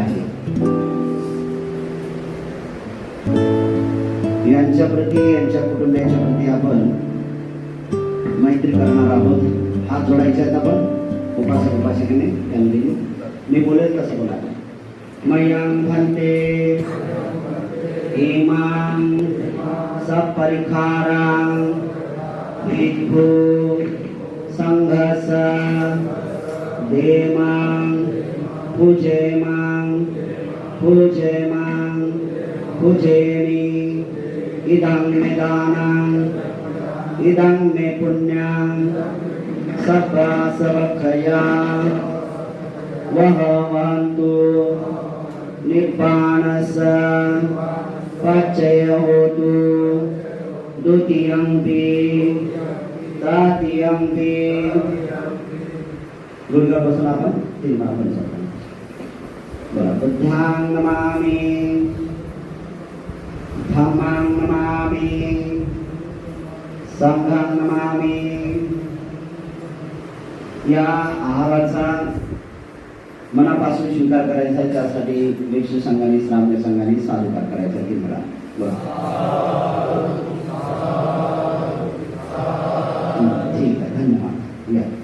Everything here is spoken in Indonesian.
आहे. यांच्या प्रती यांच्या कुटुंबियाच्या प्रती आपण मैत्री करणार आहोत. हात जोडायचे आहेत आपण. उपासक उपासकीने त्यांनी मी बोलेल तसं बोला मयं भन्ते इमां सपरिखारां विभु संघस देमां पूजेमां पूजेमां पूजेमि इदं मे दानं इदं मे पुण्यं सत्त्वासवक्षया वह वहन्तु निर्वाणस पचय होतु द्वितीयंपि तृतीयंपि गुडघ्यापासून आपण तीन वेळा आपण सांगतो. Buddhang namami Dhammang namami Sanghang namami Ya Aharatsa Menapa sujuta kerajaan saja Sadi Biksu Sanghani Islamnya Sanghani Sadukat kerajaan Kimra Wah Tidak, tanya Ya yeah.